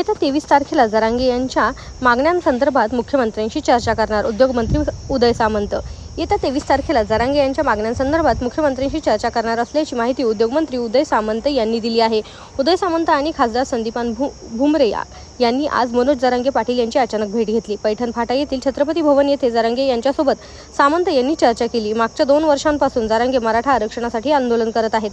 येत्या तेवीस तारखेला जरांगे यांच्या मागण्यांसंदर्भात मुख्यमंत्र्यांशी चर्चा करणार उद्योगमंत्री उदय सामंत. येत्या तेवीस तारखेला जरांगे यांच्या मागण्यांसंदर्भात मुख्यमंत्र्यांशी चर्चा करणार असल्याची माहिती उद्योगमंत्री उदय सामंत यांनी दिली आहे. उदय सामंत आणि खासदार संदीपान भु भुमरे यांनी आज मनोज जरांगे पाटील यांची अचानक भेट घेतली. पैठण फाटा येथील छत्रपती भवन येथे जरांगे यांच्यासोबत सामंत यांनी चर्चा केली. मागच्या दोन वर्षांपासून जरांगे मराठा आरक्षणासाठी आंदोलन करत आहेत.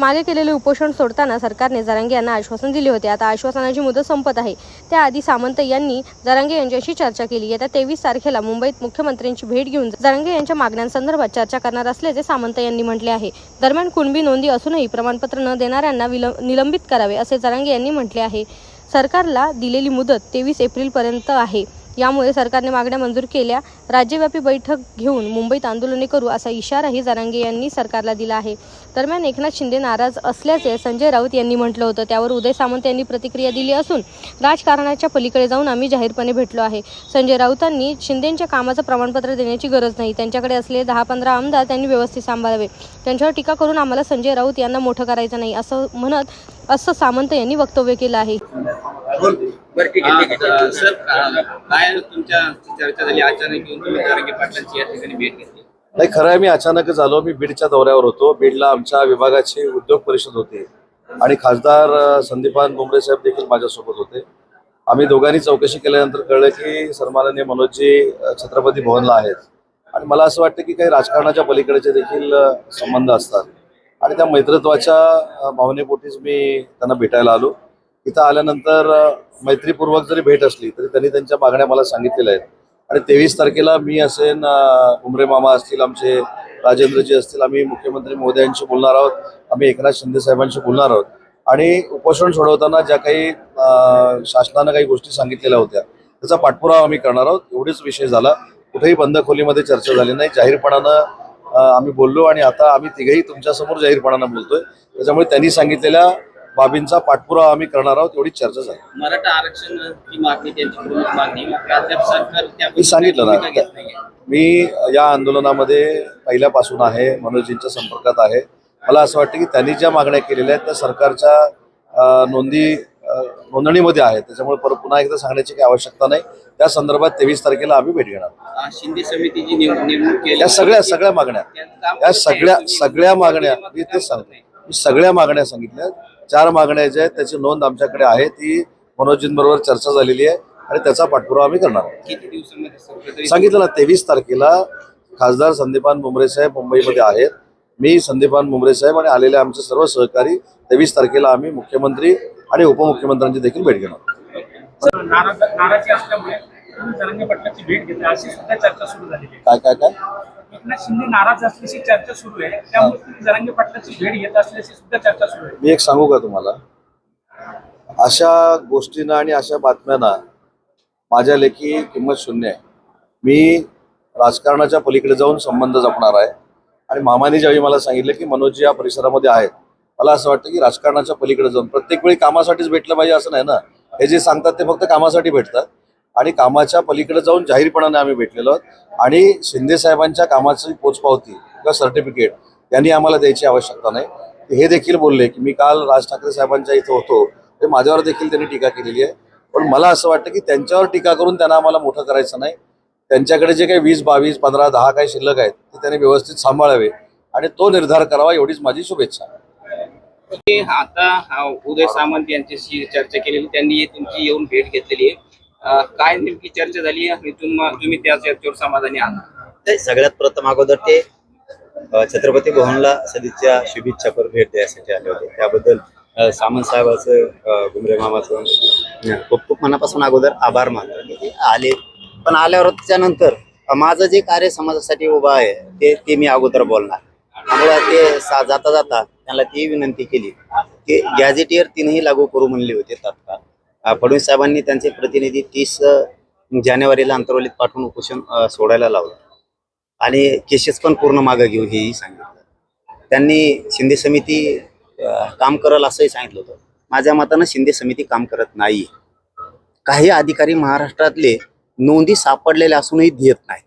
मागे केलेले उपोषण सोडताना सरकारने जरांगे यांना आश्वासन दिले होते. आता आश्वासनाची मुदत संपत आहे. त्याआधी सामंत यांनी जरांगे यांच्याशी चर्चा केली. येत्या तेवीस तारखेला मुंबईत मुख्यमंत्र्यांची भेट घेऊन जरांगे यांच्या मागण्यांसंदर्भात चर्चा करणार असल्याचे सामंत यांनी म्हटले आहे. दरम्यान कुणबी नोंदी असूनही प्रमाणपत्र न देणाऱ्यांना निलंबित करावे असे जरांगे यांनी म्हटले आहे. सरकारला दिलेली मुदत तेवीस एप्रिलपर्यंत आहे. यामुळे सरकारने मागण्या मंजूर केल्या. राज्यव्यापी बैठक घेऊन मुंबईत आंदोलने करू असा इशाराही जारांगे यांनी सरकारला दिला आहे. दरम्यान एकनाथ शिंदे नाराज असल्याचे संजय राऊत यांनी म्हटलं होतं. त्यावर उदय सामंत यांनी प्रतिक्रिया दिली असून राजकारणाच्या पलीकडे जाऊन आम्ही जाहीरपणे भेटलो आहे. संजय राऊतांनी शिंदेच्या कामाचं प्रमाणपत्र देण्याची गरज नाही. त्यांच्याकडे असले दहा पंधरा आमदार त्यांनी व्यवस्थित सांभाळावे. त्यांच्यावर टीका करून आम्हाला संजय राऊत यांना मोठं करायचं नाही असं म्हणत असं सामंत यांनी वक्तव्य केलं आहे. बरं ठीक आहे ठीक आहे. सर काय तुमच्या चर्चा झाली? अचानक येऊन तुम्ही जरांगे पाटलांची या ठिकाणी भेट घेतली. नाही खरं आहे मी अचानकच आलो. मी बीडच्या दौऱ्यावर होतो. बीडला आमच्या विभागाची उद्योग परिषद होती. आणि खासदार संदीपान भुमरे साहेब देखील माझ्यासोबत होते. आम्ही दोघांनी चौकशी केल्यानंतर कळलं की सन्माननीय मनोजजी अ, छत्रपती भवनला आहेत. आणि मला असं वाटतं की काही राजकारणाच्या पलीकडेचे देखील संबंध असतात. आणि त्या मैत्रत्वाच्या भावनेपोटीच मी त्यांना भेटायला आलो. इथं आल्यानंतर मैत्रीपूर्वक जरी भेट असली तरी त्यांनी त्यांच्या मागण्या मला सांगितलेल्या आहेत. आणि तेवीस तारखेला मी असेन उमरे मामा असतील आमचे राजेंद्रजी असतील आम्ही मुख्यमंत्री मोदयांशी बोलणार आहोत. आम्ही एकनाथ शिंदे साहेबांशी बोलणार आहोत. आणि उपोषण सोडवताना ज्या काही शासनानं काही गोष्टी सांगितलेल्या होत्या त्याचा पाठपुरावा आम्ही करणार आहोत. एवढेच विषय झाला. कुठेही बंद खोलीमध्ये चर्चा झाली नाही. जाहीरपणानं आम्ही बोललो आणि आता आम्ही तिघेही तुमच्यासमोर जाहीरपणानं बोलतोय. त्याच्यामुळे त्यांनी सांगितलेल्या बाबींचा पाठपुरावा आम्ही करणार आहोत एवढीच चर्चा झाली. मराठा आरक्षण ही मागणी त्यांची मागणी मी सांगितलं ना. मी या आंदोलनामध्ये पहिल्यापासून आहे मनोजींच्या संपर्कात आहे. मला असं वाटतं की त्यांनी ज्या मागण्या केलेल्या आहेत त्या सरकारच्या नोंदी नोंदणीमध्ये आहेत. त्याच्यामुळे परत पुन्हा एकदा सांगण्याची काही आवश्यकता नाही. त्या संदर्भात तेवीस तारखेला आम्ही भेट घेणार शिंदे समितीची केली या सगळ्या सगळ्या मागण्या. या सगळ्या. सगळ्या मागण्या मी तेच सांगतो. मी सगळ्या मागण्या सांगितल्या. चार मागण्या ज्या आहेत त्याची नोंद आमच्याकडे आहे. ती मनोजींबरोबर चर्चा झालेली आहे आणि त्याचा पाठपुरावा आम्ही करणार आहोत. सांगितलं ना तेवीस तारखेला खासदार संदीपान मुंबरे साहेब मुंबईमध्ये आहेत. मी संदीपान मुंबरे साहेब आणि आलेले आमचे सर्व सहकारी तेवीस तारखेला आम्ही मुख्यमंत्री आणि उपमुख्यमंत्र्यांची देखील भेट घेणार काय काय काय? एकनाथ शिंदे नाराज असल्याची चर्चा सुरू आहे. त्यामुळे तुम्ही जरांगे पाटलाची भेट घेत असल्याची सुद्धा चर्चा सुरू आहे. मी एक सांगू का तुम्हाला? अशा गोष्टींना आणि अशा बातम्यांना माझ्या लेखी किंमत शून्य आहे. मी राजकारणाच्या पलीकडे जाऊन संबंध जपणार आहे. आणि मामाने ज्यावेळी मला सांगितलं की मनोज या परिसरामध्ये आहेत मला असं वाटतं की राजकारणाच्या पलीकडे जाऊन प्रत्येक वेळी कामासाठीच भेटलं पाहिजे असं नाही ना? हे जे सांगतात ते फक्त कामासाठी भेटतात. आणि कामाच्या पलीकडे जाऊन जाहीरपणाने आम्ही भेटलेलो आहोत. आणि शिंदे साहेबांच्या कामाची पोचपावती किंवा सर्टिफिकेट त्यांनी आम्हाला द्यायची आवश्यकता नाही. हे देखील बोलले की मी काल राज ठाकरे साहेबांच्या इथं होतो. ते माझ्यावर देखील त्यांनी टीका केलेली आहे. पण मला असं वाटतं की त्यांच्यावर टीका करून त्यांना आम्हाला मोठं करायचं नाही. त्यांच्याकडे जे काही वीस बावीस पंधरा दहा काही शिल्लक आहेत ते त्यांनी व्यवस्थित सांभाळावे आणि तो निर्धार करावा एवढीच माझी शुभेच्छा. आता हा, उदय सामंत यांच्याशी चर्चा केलेली त्यांनी तुमची येऊन भेट घेतलेली आहे. काय नेमकी चर्चा झाली आणि तुम्ही त्या चर्चेवर समाधानी आहात? ते सगळ्यात प्रथम अगोदर ते छत्रपती भवनला सदिच्छा शुभेच्छा पर भेट द्यायसाठी आले होते. त्याबद्दल सामंत साहेबाचं गुमरे मामाचं खूप खूप मनापासून अगोदर आभार मानतो. ते आले पण आल्यावर त्यानंतर माझं जे कार्य समाजासाठी उभं आहे ते ते मी अगोदर बोलणार. त्यामुळे ते जाता जाता त्यांना ती विनंती केली की गॅझेटियर तीनही लागू करू म्हणले होते तात्काळ. फडणवीस साहेबांनी त्यांचे प्रतिनिधी तीस जानेवारीला अंतर्वलीत पाठवून उपोषण सोडायला लावलं. आणि केसेस पण पूर्ण मागं घेऊ हेही सांगितलं. त्यांनी शिंदे समिती काम करल असंही सांगितलं होतं. माझ्या मतानं शिंदे समिती काम करत नाही. काही अधिकारी महाराष्ट्रातले नोंदी सापडलेल्या असूनही देत नाहीत.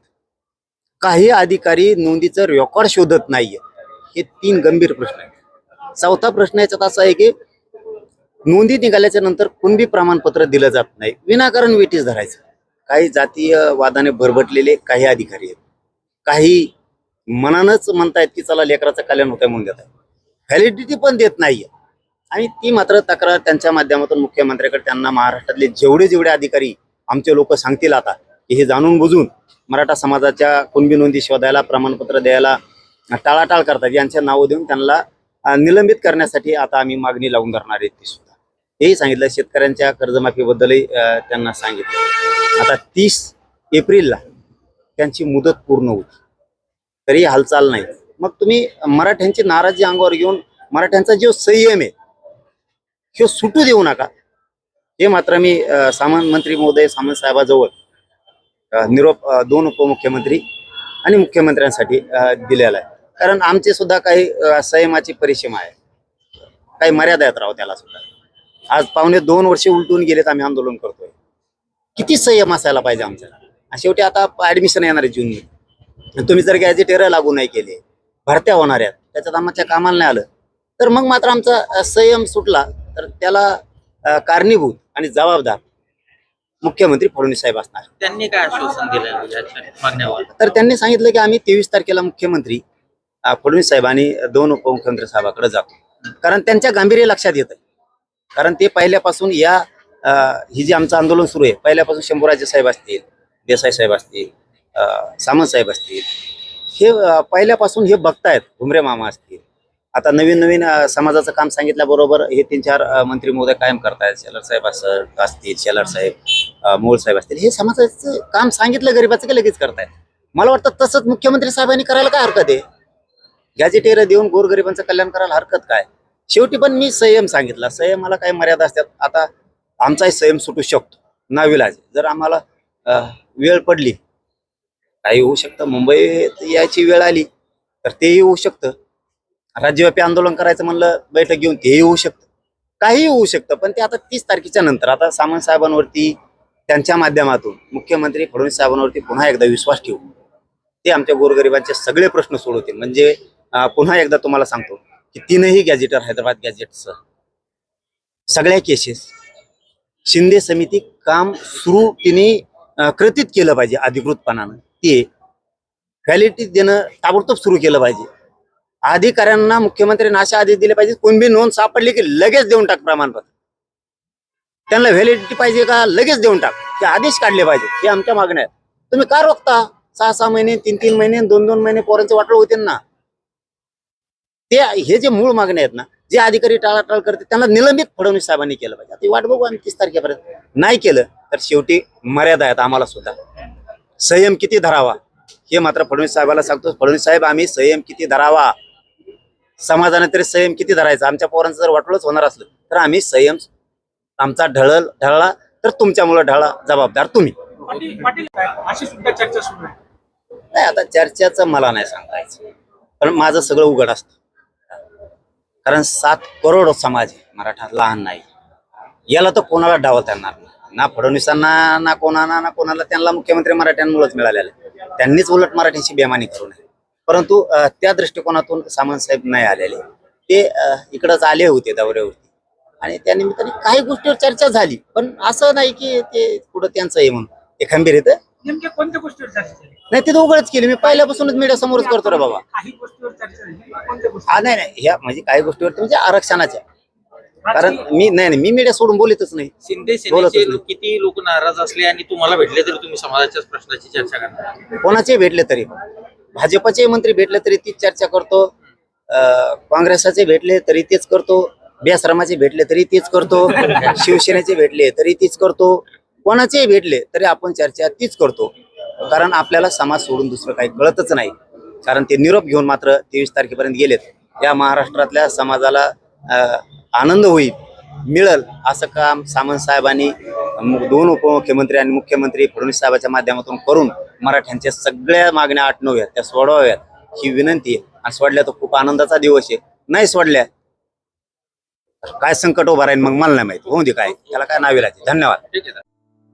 काही अधिकारी नोंदीचं रेकॉर्ड शोधत नाहीये हे तीन गंभीर प्रश्न आहेत. चौथा प्रश्न याच्यात असा आहे की नोंदी निघाल्याच्या नंतर कुणबी प्रमाणपत्र दिलं जात नाही. विनाकारण वेटीस धरायचं. काही जातीय वादाने भरभटलेले काही अधिकारी आहेत. काही मनानच म्हणतायत की चला लेकराचं कल्याण होतंय म्हणून देत आहे व्हॅलिडिटी पण देत नाहीये. आणि ती मात्र तक्रार त्यांच्या माध्यमातून मुख्यमंत्र्याकडे त्यांना महाराष्ट्रातले जेवढे जेवढे अधिकारी आमचे लोक सांगतील आता की हे जाणून बुजून मराठा समाजाच्या कुणबी नोंदी शोधायला प्रमाणपत्र द्यायला टाळाटाळ करतात. यांच्या नावं देऊन त्यांना निलंबित करण्यासाठी आता आम्ही मागणी लावून धरणार आहे. ती हेही सांगितलं शेतकऱ्यांच्या कर्जमाफीबद्दलही त्यांना सांगितलं. आता तीस एप्रिलला त्यांची मुदत पूर्ण होती. तरी हालचाल नाही. मग तुम्ही मराठ्यांची नाराजी अंगावर घेऊन मराठ्यांचा जो संयम आहे तो सुटू देऊ नका. हे मात्र मी सामान मंत्री महोदय सामंत साहेबाजवळ निरोप दोन उपमुख्यमंत्री आणि मुख्यमंत्र्यांसाठी दिलेला आहे. कारण आमचे सुद्धा काही संयमाची परिसीमा आहे. काही मर्यादा आहेत राव त्याला सुद्धा. आज पावणे दोन वर्षे उलटून गेलेत आम्ही आंदोलन करतोय. किती संयम असायला पाहिजे आणि शेवटी आता ऍडमिशन येणार आहे आणि तुम्ही जर गॅजेटेर लागू नाही केले भरत्या होणार आहेत त्याच्यात आमच्या कामाला नाही आलं तर मग मात्र आमचा संयम सुटला तर त्याला कारणीभूत आणि जबाबदार मुख्यमंत्री फडणवीस साहेब असणार. त्यांनी काय आश्वासन दिलं तर त्यांनी सांगितलं की आम्ही तेवीस तारखेला मुख्यमंत्री फडणवीस साहेब आणि दोन उपमुख्यमंत्री साहेबाकडे जातो. कारण त्यांच्या गांभीर्य लक्षात येतं कारण ते पहिल्यापासून या अ, ही आमचं आंदोलन सुरू आहे पहिल्यापासून शंभूराजे साहेब असतील देसाई साहेब असतील सामंत साहेब असतील हे पहिल्यापासून हे बघतायत भुमरे मामा असतील. आता नवीन नवीन समाजाचं काम सांगितल्याबरोबर हे तीन चार मंत्री महोदय कायम करतायत शेलर साहेब असतील शेलर साहेब मोळ साहेब असतील हे समाजाचं काम सांगितलं गरीबाचं की लगेच करतायत? मला वाटतं तसंच मुख्यमंत्री साहेबांनी करायला काय हरकत आहे? गॅजेटेर देऊन गोरगरिबांचं कल्याण करायला हरकत काय? शेवटी पण मी संयम सांगितला. संयमाला काही मर्यादा असतात. आता आमचाही संयम सुटू शकतो. नाविलाज जर आम्हाला वेळ पडली काही होऊ शकतं. मुंबईत यायची वेळ आली तर तेही होऊ शकतं. राज्यव्यापी आंदोलन करायचं म्हणलं बैठक घेऊन तेही होऊ शकतं. काही होऊ शकतं पण ते आता तीस तारखेच्या नंतर. आता सामंत साहेबांवरती त्यांच्या माध्यमातून मुख्यमंत्री फडणवीस साहेबांवरती पुन्हा एकदा विश्वास ठेवू ते आमच्या गोरगरिबांचे सगळे प्रश्न सोडवतील. म्हणजे पुन्हा एकदा तुम्हाला सांगतो की तीनही गॅजेटर हैदराबाद गॅजेटचं सगळ्या केसेस शिंदे समिती काम सुरू तिने कृतीत केलं पाहिजे अधिकृतपणानं. ते व्हॅलिटी देणं ताबडतोब सुरू केलं पाहिजे. अधिकाऱ्यांना मुख्यमंत्र्यांना अशा आदेश दिले पाहिजे कोणबी नोंद सापडली की लगेच देऊन टाक प्रमाणपत्र. त्यांना व्हॅलिडिटी पाहिजे का लगेच देऊन टाक. ते आदेश काढले पाहिजे हे आमच्या मागण्या आहेत. तुम्ही का रोखता? सहा सहा महिने तीन तीन महिने दोन दोन महिने पोरांचे वाटलं होते ना. ते हे जे मूळ मागण्या आहेत ना जे अधिकारी टाळाटाळ करते त्यांना निलंबित फडणवीस साहेबांनी केलं पाहिजे. आता वाट बघू आम्ही तीस तारखेपर्यंत. नाही केलं तर शेवटी मर्यादा आहेत आम्हाला सुद्धा. संयम किती धरावा? हे मात्र फडणवीस साहेबाला सांगतो. फडणवीस साहेब आम्ही संयम किती धरावा? समाजाने तरी संयम किती धरायचा? आमच्या पोरांचं जर वाटलंच होणार असलं तर आम्ही संयम आमचा ढळल ढळला तर तुमच्यामुळे ढळा जबाबदार तुम्ही. अशी सुद्धा चर्चा सुरू नाही आता चर्चेचं मला नाही सांगायचं. पण माझं सगळं उघड असतं. कारण सात करोड समाज आहे मराठा लहान नाही. याला तर कोणाला डावता येणार नाही. ना फडणवीसांना ना कोणाला ना कोणाला त्यांना मुख्यमंत्री मराठ्यांमुळेच मिळालेलं त्यांनीच उलट मराठ्यांची बेमानी करू नये. परंतु त्या दृष्टिकोनातून सामंतसाहेब नाही आलेले. ते इकडंच आले होते दौऱ्यावरती. आणि त्या निमित्ताने काही गोष्टीवर चर्चा झाली. पण असं नाही की ते कुठं त्यांचं आहे म्हणून. ते खंबीर येतं नेमक्या कोणत्या गोष्टीवर चर्चा झाली नाही ते तर उघडच केली. मी पहिल्यापासूनच मीडिया समोरच करतो रे बाबा. काही गोष्टीवर चर्चा झाली कोणत्या गोष्टी हा नाही नाही. ह्या म्हणजे काही गोष्टीवरती म्हणजे आरक्षणाच्या. कारण मी नाही नाही. मी मीडिया सोडून बोलतच नाही. शिंदे बोलतच सेनेचे नाही. लोक किती लोक नाराज असले आणि तुम्हाला भेटले तरी तुम्ही समाजाच्याच प्रश्नाची चर्चा करणार. कोणाचे भेटले तरी? भाजपचे मंत्री भेटले तरी तीच चर्चा करतो. अं, काँग्रेसाचे भेटले तरी तेच करतो. बेआश्रमाचे भेटले तरी तेच करतो. शिवसेनेचे भेटले तरी तीच करतो. कोणाचेही भेटले तरी आपण चर्चा तीच करतो. कारण आपल्याला समाज सोडून दुसरं काही कळतच नाही. कारण ते निरोप घेऊन मात्र तेवीस तारखेपर्यंत गेलेत. या महाराष्ट्रातल्या समाजाला आनंद होईल मिळल असं काम सामंत साहेबांनी दोन उपमुख्यमंत्री आणि मुख्यमंत्री फडणवीस साहेबांच्या माध्यमातून करून मराठ्यांच्या सगळ्या मागण्या आटणव्यात त्या सोडवाव्यात ही विनंती आहे. आणि सोडल्या तर खूप आनंदाचा दिवस आहे. नाही सोडल्या काय संकट उभा राहील मग मला नाही माहिती. होऊ दे काय. त्याला काय नावे धन्यवाद.